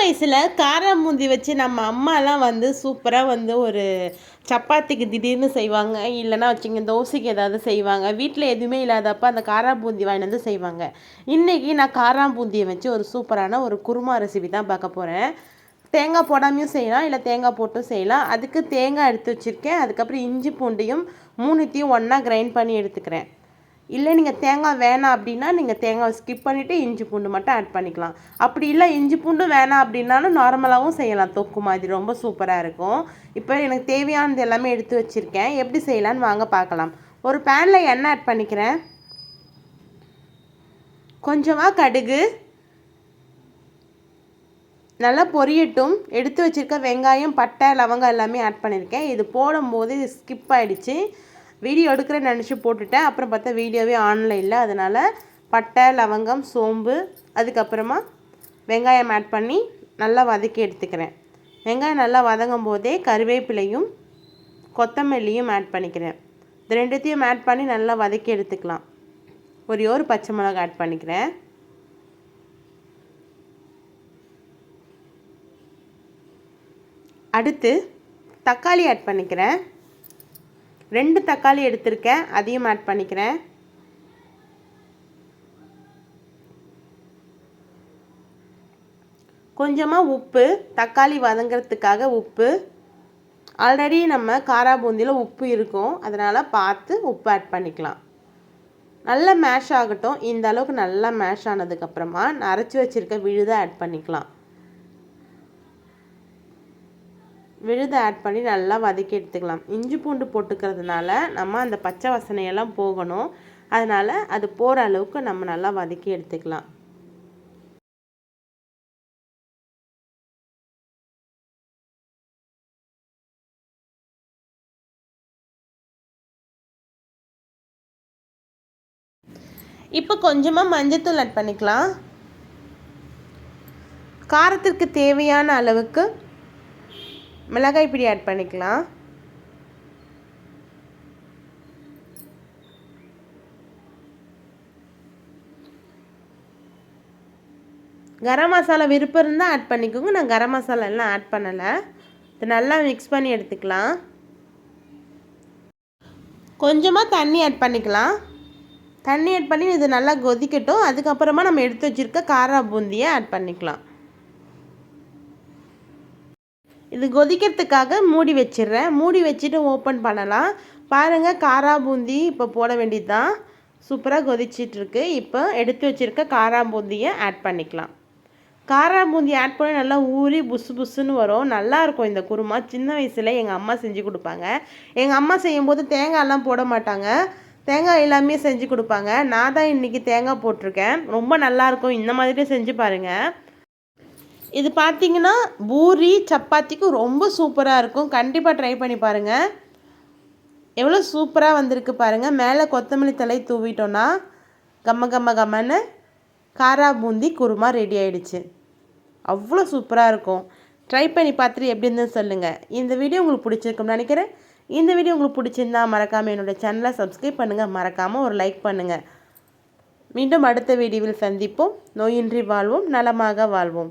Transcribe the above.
வயசில் காரம் பூந்தி வச்சு நம்ம அம்மாலாம் வந்து சூப்பராக வந்து ஒரு சப்பாத்திக்கு திடீர்னு செய்வாங்க. இல்லைன்னா வச்சுங்க தோசைக்கு ஏதாவது செய்வாங்க. வீட்டில் எதுவுமே இல்லாதப்ப அந்த காரா பூந்தி வாங்கிட்டு வந்து செய்வாங்க. இன்றைக்கி நான் காராம் பூந்தியை வச்சு ஒரு சூப்பரான ஒரு குருமா ரெசிபி தான் பார்க்க போகிறேன் தேங்காய் போடாமையும் செய்யலாம் இல்லை தேங்காய் போட்டும் செய்யலாம். அதுக்கு தேங்காய் எடுத்து வச்சுருக்கேன். அதுக்கப்புறம் இஞ்சி பூண்டையும் மூணுத்தையும் ஒன்றா கிரைண்ட் பண்ணி எடுத்துக்கிறேன். இல்லை நீங்கள் தேங்காய் வேணாம் அப்படின்னா நீங்கள் தேங்காய் ஸ்கிப் பண்ணிவிட்டு இஞ்சி பூண்டு மட்டும் ஆட் பண்ணிக்கலாம். அப்படி இல்லை இஞ்சி பூண்டு வேணாம் அப்படின்னாலும் நார்மலாகவும் செய்யலாம். தொக்கு மாதிரி ரொம்ப சூப்பராக இருக்கும். இப்போ எனக்கு தேவையானது எல்லாமே எடுத்து வச்சுருக்கேன். எப்படி செய்யலான்னு வாங்க பார்க்கலாம். ஒரு பேனில் எண்ணெய் ஆட் பண்ணிக்கிறேன். கொஞ்சமாக கடுகு. நல்லா பொரியட்டும். எடுத்து வச்சுருக்க வெங்காயம் பட்டை லவங்கம் எல்லாமே ஆட் பண்ணியிருக்கேன் இது போடும்போது இது ஸ்கிப் ஆகிடுச்சு வீடியோ எடுக்கிறேன்னு நினச்சி போட்டுட்டேன். அப்புறம் பார்த்தா வீடியோவே ஆனில் இல்லை அதனால் பட்டை லவங்கம் சோம்பு அதுக்கப்புறமா வெங்காயம் ஆட் பண்ணி நல்லா வதக்கி எடுத்துக்கிறேன். வெங்காயம் நல்லா வதங்கும் போதே கருவேப்பிலையும் கொத்தமல்லியும் ஆட் பண்ணிக்கிறேன். இது ரெண்டுத்தையும் ஆட் பண்ணி நல்லா வதக்கி எடுத்துக்கலாம். ஒரே ஒரு பச்சை மிளகா ஆட் பண்ணிக்கிறேன். அடுத்து தக்காளி ஆட் பண்ணிக்கிறேன். ரெண்டு தக்காளி எடுத்திருக்கேன் அதையும் ஆட் பண்ணிக்கிறேன். கொஞ்சமாக உப்பு தக்காளி வதங்கிறதுக்காக உப்பு. ஆல்ரெடி நம்ம காரா பூந்தியில் உப்பு இருக்கும் அதனால் பார்த்து உப்பு ஆட் பண்ணிக்கலாம். நல்லா மேஷ் ஆகட்டும் இந்த அளவுக்கு நல்லா மேஷ் ஆனதுக்கப்புறமா அரைச்சி வச்சுருக்க விழுதை ஆட் பண்ணிக்கலாம். விழுதை ஆட் பண்ணி நல்லா வதக்கி எடுத்துக்கலாம். இஞ்சி பூண்டு போட்டுக்கிறதுனால நம்ம அந்த பச்சை வசனையெல்லாம் போகணும். அதனால் அது போகிற அளவுக்கு நம்ம நல்லா வதக்கி எடுத்துக்கலாம். இப்போ கொஞ்சமாக மஞ்சத்தூள் ஆட் பண்ணிக்கலாம். காரத்திற்கு தேவையான அளவுக்கு மிளகாய் பிடி ஆட் பண்ணிக்கலாம். கரம் மசாலா விருப்பம் இருந்தால் ஆட் பண்ணிக்கோங்க. நான் கரம் மசாலா எல்லாம் ஆட் பண்ணலை. இது நல்லா மிக்ஸ் பண்ணி எடுத்துக்கலாம். கொஞ்சமாக தண்ணி ஆட் பண்ணிக்கலாம். தண்ணி ஆட் பண்ணி இது நல்லா கொதிக்கட்டும். அதுக்கப்புறமா நம்ம எடுத்து வச்சுருக்க காரா பூந்தியை ஆட் பண்ணிக்கலாம். இது கொதிக்கிறதுக்காக மூடி வச்சிடுறேன். மூடி வச்சுட்டு ஓப்பன் பண்ணலாம். பாருங்கள் காரா பூந்தி இப்போ போட வேண்டியது தான் சூப்பராக கொதிச்சிட்ருக்கு. இப்போ எடுத்து வச்சுருக்க காரா பூந்தியை ஆட் பண்ணிக்கலாம். காரா பூந்தி ஆட் பண்ணி நல்லா ஊறி புசு புசுன்னு வரும். நல்லாயிருக்கும் இந்த குருமா. சின்ன வயசில் எங்கள் அம்மா செஞ்சு கொடுப்பாங்க. எங்கள் அம்மா செய்யும்போது தேங்காயெல்லாம் போட மாட்டாங்க. தேங்காய் எல்லாமே செஞ்சு கொடுப்பாங்க. நான் தான் இன்றைக்கி தேங்காய் போட்டிருக்கேன். ரொம்ப நல்லாயிருக்கும் இந்த மாதிரியே செஞ்சு பாருங்கள் இது பார்த்தீங்கன்னா பூரி சப்பாத்திக்கு ரொம்ப சூப்பராக இருக்கும். கண்டிப்பாக ட்ரை பண்ணி பாருங்கள் எவ்வளோ சூப்பராக வந்திருக்கு பாருங்கள் மேலே கொத்தமல்லி தலை தூவிட்டோன்னா கம்ம கம்ம கம்மன்னு காரா பூந்தி குருமா ரெடி ஆகிடுச்சு அவ்வளோ சூப்பராக இருக்கும். ட்ரை பண்ணி பார்த்துட்டு எப்படி இருந்ததுன்னு சொல்லுங்கள் இந்த வீடியோ உங்களுக்கு பிடிச்சிருக்கும்னு நினைக்கிறேன். இந்த வீடியோ உங்களுக்கு பிடிச்சிருந்தா மறக்காமல் என்னோடய சேனலை சப்ஸ்கிரைப் பண்ணுங்கள் மறக்காமல் ஒரு லைக் பண்ணுங்கள் மீண்டும் அடுத்த வீடியோவில் சந்திப்போம். நோயின்றி வாழ்வோம் நலமாக வாழ்வோம்.